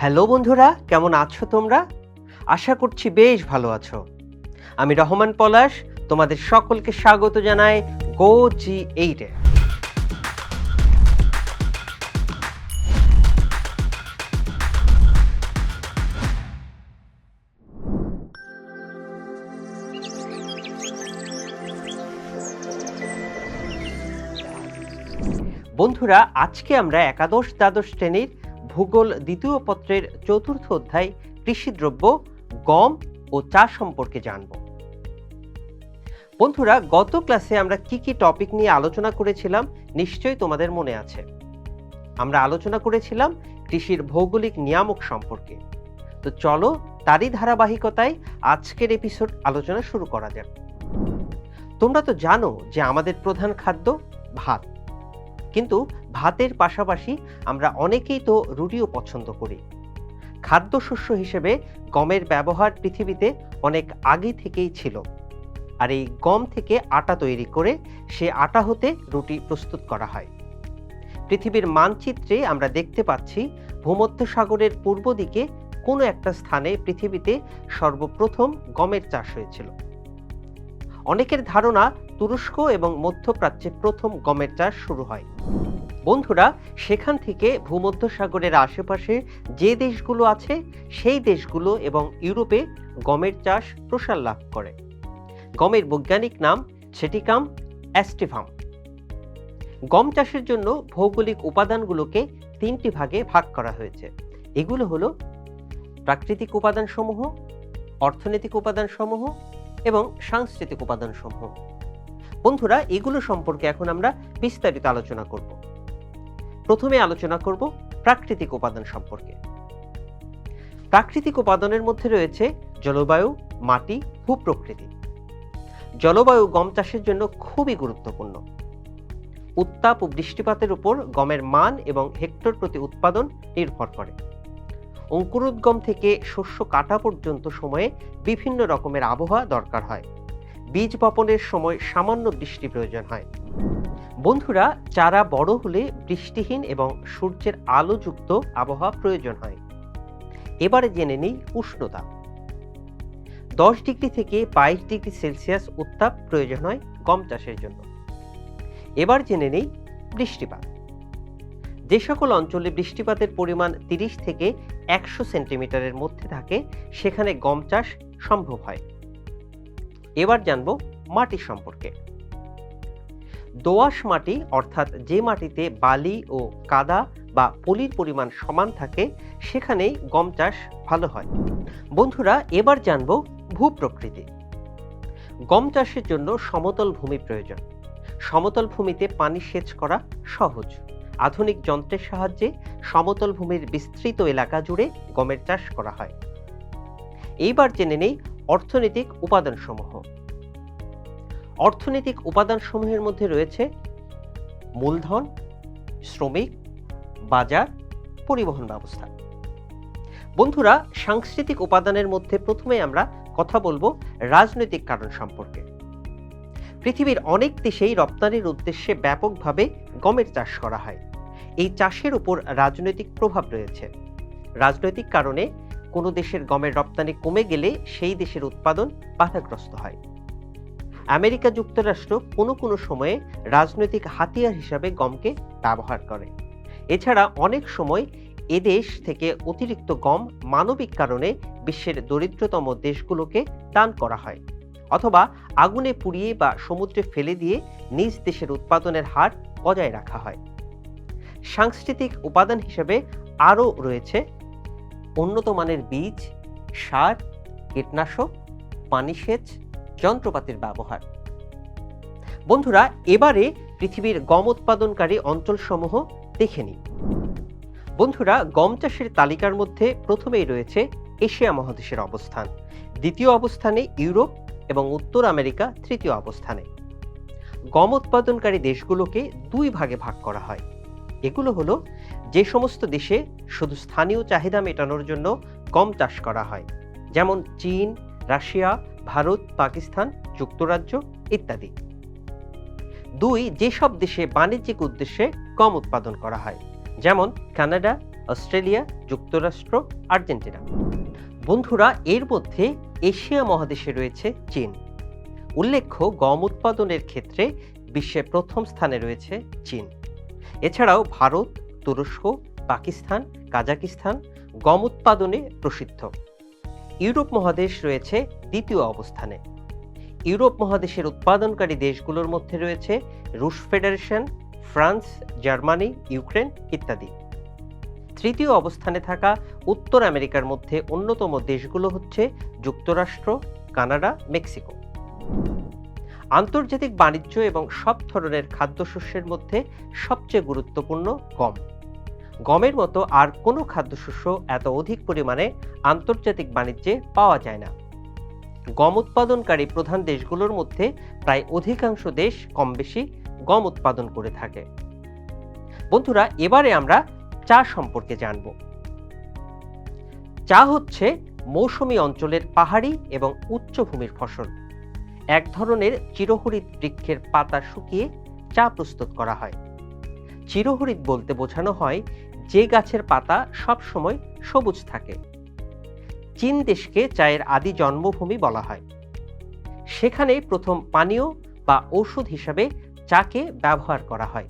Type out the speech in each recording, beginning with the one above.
Hello বন্ধুরা, কেমন আছো তোমরা? আশা করছি বেশ ভালো আছো। আমি রহমান পলাশ, তোমাদের সকলকে স্বাগত জানাই গো জি এইটে বন্ধুরা, আজকে আমরা একাদশ দ্বাদশ শ্রেণির ভূগোল দ্বিতীয় পত্রের চতুর্থ অধ্যায় কৃষিদ্রব্য, গম ও চা সম্পর্কে জানব। বন্ধুরা, গত ক্লাসে আমরা কি কি টপিক নিয়ে আলোচনা করেছিলাম নিশ্চয়ই তোমাদের মনে আছে। আমরা আলোচনা করেছিলাম কৃষির ভৌগোলিক নিয়ামক সম্পর্কে। তো চলো তারই ধারাবাহিকতায় আজকের এপিসোড আলোচনা শুরু করা যাক। তোমরা তো জানো যে আমাদের প্রধান খাদ্য ভাত। কিন্তু ভাতের পাশাপাশি আমরা অনেকেই তো রুটিও পছন্দ করি। খাদ্যশস্য হিসেবে গমের ব্যবহার পৃথিবীতে অনেক আগে থেকেই ছিল। আর এই গম থেকে আটা তৈরি করে সে আটা হতে রুটি প্রস্তুত করা হয়। পৃথিবীর মানচিত্রে আমরা দেখতে পাচ্ছি ভূমধ্যসাগরের পূর্ব দিকে কোনো একটা স্থানে পৃথিবীতে সর্বপ্রথম গমের চাষ হয়েছিল। অনেকের ধারণা তুরস্ক এবং মধ্যপ্রাচ্যে প্রথম গমের চাষ শুরু হয়। বন্ধুরা, সেখান থেকে ভূমধ্যসাগরের আশেপাশে যে দেশগুলো আছে, সেই দেশগুলো এবং ইউরোপে গমের চাষ প্রসার লাভ করে। গমের বৈজ্ঞানিক নাম সেটিকাম অ্যাস্টিভাম। গম চাষের জন্য ভৌগোলিক উপাদানগুলোকে তিনটি ভাগে ভাগ করা হয়েছে। এগুলো হলো প্রাকৃতিক উপাদানসমূহ, অর্থনৈতিক উপাদানসমূহ এবং সাংস্কৃতিক উপাদানসমূহ। বন্ধুরা, এগুলো সম্পর্কে এখন আমরা বিস্তারিত আলোচনা করব। প্রথমে আলোচনা করব প্রাকৃতিক উপাদান সম্পর্কে। প্রাকৃতিক উপাদানের মধ্যে রয়েছে জলবায়ু, মাটি, ভূপ্রকৃতি। জলবায়ু গম চাষের জন্য খুবই গুরুত্বপূর্ণ। উত্তাপ ও বৃষ্টিপাতের উপর গমের মান এবং হেক্টর প্রতি উৎপাদন নির্ভর করে। অঙ্কুরোদ্গম থেকে শস্য কাটা পর্যন্ত সময়ে বিভিন্ন রকমের আবহাওয়া দরকার হয়। বীজ বপনের সময় সামান্য বৃষ্টি প্রয়োজন হয়। বন্ধুরা, চারা বড় হলে বৃষ্টিহীন এবং সূর্যের আলোযুক্ত আবহাওয়া প্রয়োজন হয়। এবারে জেনে নেই উষ্ণতা। দশ ডিগ্রি থেকে বাইশ ডিগ্রি সেলসিয়াস উত্তাপ প্রয়োজন হয় গম চাষের জন্য। এবার জেনে নেই বৃষ্টিপাত। যে সকল অঞ্চলে বৃষ্টিপাতের পরিমাণ তিরিশ থেকে একশো সেন্টিমিটারের মধ্যে থাকে, সেখানে গম চাষ সম্ভব হয়। এবার জানব মাটি সম্পর্কে। দোআঁশ মাটি অর্থাৎ যে মাটিতে বালি ও কাদা বা পলির পরিমাণ সমান থাকে, সেখানেই গম চাষ ভালো হয়। বন্ধুরা, এবার জানব ভূপ্রকৃতি। গম চাষের জন্য সমতল ভূমি প্রয়োজন। সমতল ভূমিতে পানি সেচ করা সহজ। আধুনিক যন্ত্রের সাহায্যে সমতল ভূমির বিস্তৃত এলাকা জুড়ে গমের চাষ করা হয়। এইবার জেনে নেই অর্থনৈতিক উপাদানসমূহ। অর্থনৈতিক উপাদানসমূহের মধ্যে রয়েছে মূলধন, শ্রমিক, বাজার, পরিবহন ব্যবস্থা। বন্ধুরা, সাংস্কৃতিক উপাদানের মধ্যে প্রথমে আমরা কথা বলব রাজনৈতিক কারণ সম্পর্কে। পৃথিবীর অনেক দেশেই রপ্তানির উদ্দেশ্যে ব্যাপকভাবে গমের চাষ করা হয়। এই চাষের উপর রাজনৈতিক প্রভাব রয়েছে। রাজনৈতিক কারণে কোনো দেশের গমের রপ্তানি কমে গেলে সেই দেশের উৎপাদন বাধাগ্রস্ত হয়। আমেরিকা যুক্তরাষ্ট্র কোনো কোনো সময়ে রাজনৈতিক হাতিয়ার হিসাবে গমকে ব্যবহার করে। এছাড়া অনেক সময় এদেশ থেকে অতিরিক্ত গম মানবিক কারণে বিশ্বের দরিদ্রতম দেশগুলোকে দান করা হয়, অথবা আগুনে পুড়িয়ে বা সমুদ্রে ফেলে দিয়ে নিজ দেশের উৎপাদনের হার বজায় রাখা হয়। সাংস্কৃতিক উপাদান হিসেবে আরও রয়েছে উন্নত মানের বীজ, সার, কীটনাশক, পানি সেচ, যন্ত্রপাতির ব্যবহার। বন্ধুরা, এবারে পৃথিবীর গম উৎপাদনকারী অঞ্চলসমূহ দেখে নিই। বন্ধুরা, গম চাষের তালিকার মধ্যে প্রথমেই রয়েছে এশিয়া মহাদেশের অবস্থান, দ্বিতীয় অবস্থানে ইউরোপ এবং উত্তর আমেরিকা, তৃতীয় অবস্থানে। গম উৎপাদনকারী দেশগুলোকে দুই ভাগে ভাগ করা হয়। এগুলো হলো যে সমস্ত দেশে শুধু স্থানীয় চাহিদা মেটানোর জন্য গম চাষ করা হয়, যেমন চীন, রাশিয়া, ভারত, পাকিস্তান, যুক্তরাজ্য ইত্যাদি। দুই, যেসব দেশে বাণিজ্যিক উদ্দেশ্যে গম উৎপাদন করা হয়, যেমন কানাডা, অস্ট্রেলিয়া, যুক্তরাষ্ট্র, আর্জেন্টিনা। বন্ধুরা, এর মধ্যে এশিয়া মহাদেশে রয়েছে চীন। উল্লেখ্য, গম উৎপাদনের ক্ষেত্রে বিশ্বে প্রথম স্থানে রয়েছে চীন। এছাড়াও ভারত তুরস্ক, পাকিস্তান, কাজাকিস্তান গম উৎপাদনে প্রসিদ্ধ। ইউরোপ মহাদেশ রয়েছে দ্বিতীয় অবস্থানে। ইউরোপ মহাদেশের উৎপাদনকারী দেশগুলোর মধ্যে রয়েছে রুশ ফেডারেশন, ফ্রান্স, জার্মানি, ইউক্রেন ইত্যাদি। তৃতীয় অবস্থানে থাকা উত্তর আমেরিকার মধ্যে অন্যতম দেশগুলো হচ্ছে যুক্তরাষ্ট্র, কানাডা, মেক্সিকো। আন্তর্জাতিক বাণিজ্য এবং সব ধরনের খাদ্যশস্যের মধ্যে সবচেয়ে গুরুত্বপূর্ণ গম। গমের মতো আর কোনো খাদ্যশস্য এত অধিক পরিমাণে আন্তর্জাতিক বাণিজ্যে পাওয়া যায় না। গম উৎপাদনকারী প্রধান দেশগুলোর মধ্যে প্রায় অধিকাংশ দেশ কম বেশি গম উৎপাদন করে থাকে। বন্ধুরা, এবারে আমরা চা সম্পর্কে জানব। চা হচ্ছে মৌসুমী অঞ্চলের পাহাড়ি এবং উচ্চভূমির ফসল। এক ধরনের চিরহরিত বৃক্ষের পাতা শুকিয়ে চা প্রস্তুত করা হয়। চিরহরিত বলতে বোঝানো হয় যে গাছের পাতা সব সময় সবুজ থাকে। চীন দেশকে চায়ের আদি জন্মভূমি বলা হয়। সেখানে প্রথম পানীয় বা ঔষধ হিসাবে চাকে ব্যবহার করা হয়।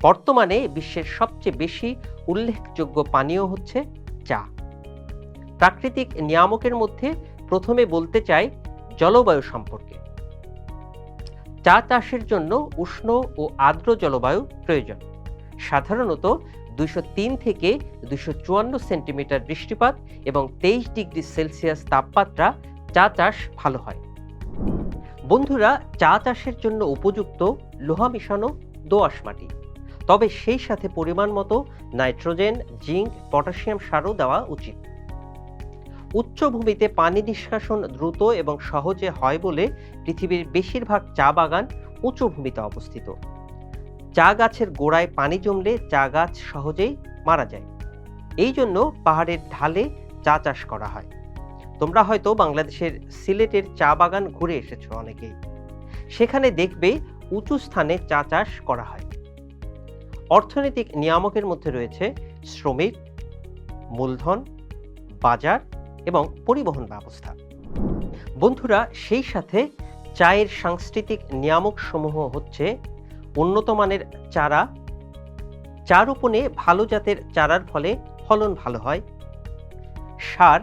বর্তমানে বিশ্বের সবচেয়ে বেশি উল্লেখযোগ্য পানীয় হচ্ছে চা। প্রাকৃতিক নিয়ামকের মধ্যে প্রথমে বলতে চাই জলবায়ু সম্পর্কে। চা চাষের জন্য উষ্ণ ও আর্দ্র জলবায়ু প্রয়োজন। সাধারণত দুইশো তিন থেকে দুইশো সেন্টিমিটার বৃষ্টিপাত এবং তেইশ ডিগ্রি সেলসিয়াস তাপমাত্রা চা চাষ ভালো হয়। বন্ধুরা, চা চাষের জন্য উপযুক্ত লোহা মিশানো দোআঁশ মাটি। তবে সেই সাথে পরিমাণ মতো নাইট্রোজেন, জিঙ্ক, পটাশিয়াম সারও দেওয়া উচিত। উচ্চভূমিতে পানি নিষ্কাশন দ্রুত এবং সহজে হয় বলে পৃথিবীর বেশিরভাগ চা বাগান উঁচু ভূমিতে অবস্থিত। চা গাছের গোড়ায় পানি জমলে চা গাছ সহজেই মারা যায়। এই জন্য পাহাড়ের ঢালে চা চাষ করা হয়। তোমরা হয়তো বাংলাদেশের সিলেটের চা বাগান ঘুরে এসেছ অনেকেই। সেখানে দেখবে উঁচু স্থানে চা চাষ করা হয়। অর্থনৈতিক নিয়ামকের মধ্যে রয়েছে শ্রমিক, মূলধন, বাজার এবং পরিবহন ব্যবস্থা। বন্ধুরা, সেই সাথে চায়ের সাংস্কৃতিক নিয়ামক সমূহ হচ্ছে উন্নত মানের চারা। চা রোপণে ভালো জাতের চারার ফলে ফলন ভালো হয়। সার,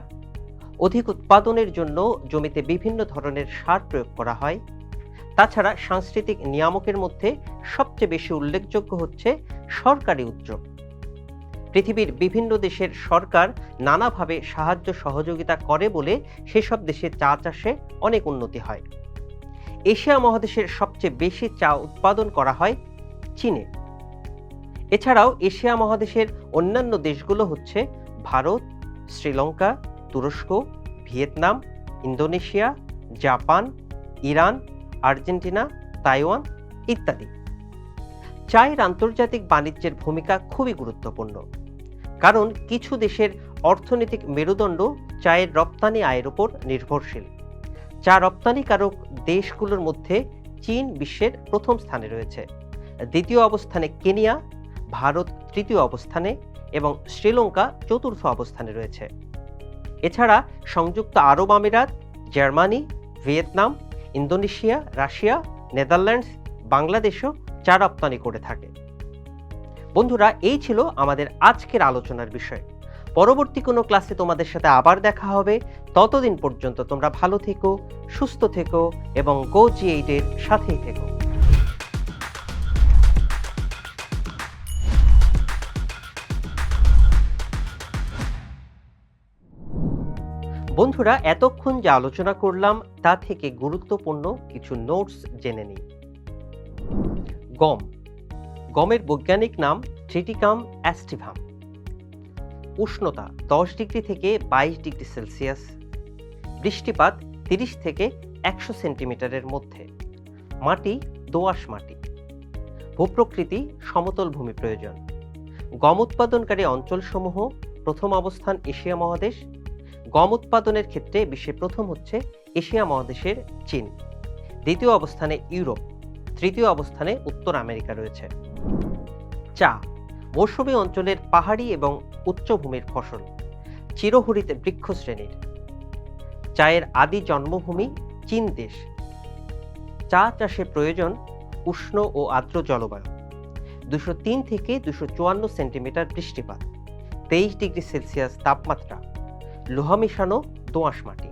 অধিক উৎপাদনের জন্য জমিতে বিভিন্ন ধরনের সার প্রয়োগ করা হয়। তাছাড়া সাংস্কৃতিক নিয়ামকের মধ্যে সবচেয়ে বেশি উল্লেখযোগ্য হচ্ছে সরকারি উদ্যোগ। পৃথিবীর বিভিন্ন দেশের সরকার নানাভাবে সাহায্য সহযোগিতা করে বলে সেসব দেশে চা চাষে অনেক উন্নতি হয়। এশিয়া মহাদেশের সবচেয়ে বেশি চা উৎপাদন করা হয় চীনে। এছাড়াও এশিয়া মহাদেশের অন্যান্য দেশগুলো হচ্ছে ভারত, শ্রীলঙ্কা, তুরস্ক, Vietnam, Indonesia, Japan, Iran, Argentina, Taiwan ইত্যাদি। চায়ের আন্তর্জাতিক বাণিজ্যের ভূমিকা খুবই গুরুত্বপূর্ণ। কারণ কিছু দেশের অর্থনৈতিক মেরুদণ্ড চায়ের রপ্তানি আয়ের উপর নির্ভরশীল। চা রপ্তানিকারক দেশগুলোর মধ্যে চীন বিশ্বের প্রথম স্থানে রয়েছে। দ্বিতীয় অবস্থানে কেনিয়া, ভারত তৃতীয় অবস্থানে এবং শ্রীলঙ্কা চতুর্থ অবস্থানে রয়েছে। এছাড়া সংযুক্ত আরব আমিরাত, Germany, Vietnam, Indonesia, Russia, Netherlands, বাংলাদেশও চা রপ্তানি করে থাকে। বন্ধুরা, এই ছিল আমাদের আজকের আলোচনার বিষয়। পরবর্তী কোনো ক্লাসে তোমাদের সাথে আবার দেখা হবে। ততদিন পর্যন্ত তোমরা ভালো থেকো, সুস্থ থেকো এবং গো এইটের সাথেই থেকো। বন্ধুরা, এতক্ষণ যে আলোচনা করলাম, তা থেকে গুরুত্বপূর্ণ কিছু নোটস জেনে নিই। গম। গমের বৈজ্ঞানিক নাম ট্রিটিকাম অ্যাস্টিভাম। উষ্ণতা দশ ডিগ্রি থেকে বাইশ ডিগ্রি সেলসিয়াস। বৃষ্টিপাত তিরিশ থেকে একশো সেন্টিমিটারের মধ্যে। মাটি দোআঁশ মাটি। ভূপ্রকৃতি সমতল ভূমি প্রয়োজন। গম উৎপাদনকারী অঞ্চলসমূহ প্রথম অবস্থান এশিয়া মহাদেশ। গম উৎপাদনের ক্ষেত্রে বিশ্বে প্রথম হচ্ছে এশিয়া মহাদেশের চীন। দ্বিতীয় অবস্থানে ইউরোপ। তৃতীয় অবস্থানে উত্তর আমেরিকা রয়েছে। চা, মৌসুমী অঞ্চলের পাহাড়ি এবং উচ্চভূমির ফসল, চিরহরিত বৃক্ষ শ্রেণির চায়ের আদি জন্মভূমি চীন দেশ। চা চাষে প্রয়োজন উষ্ণ ও আর্দ্র জলবায়ু। দুশো তিন থেকে দুশো চুয়ান্ন সেন্টিমিটার বৃষ্টিপাত, তেইশ ডিগ্রি সেলসিয়াস তাপমাত্রা, লোহা মিশানো দোআঁশ মাটি।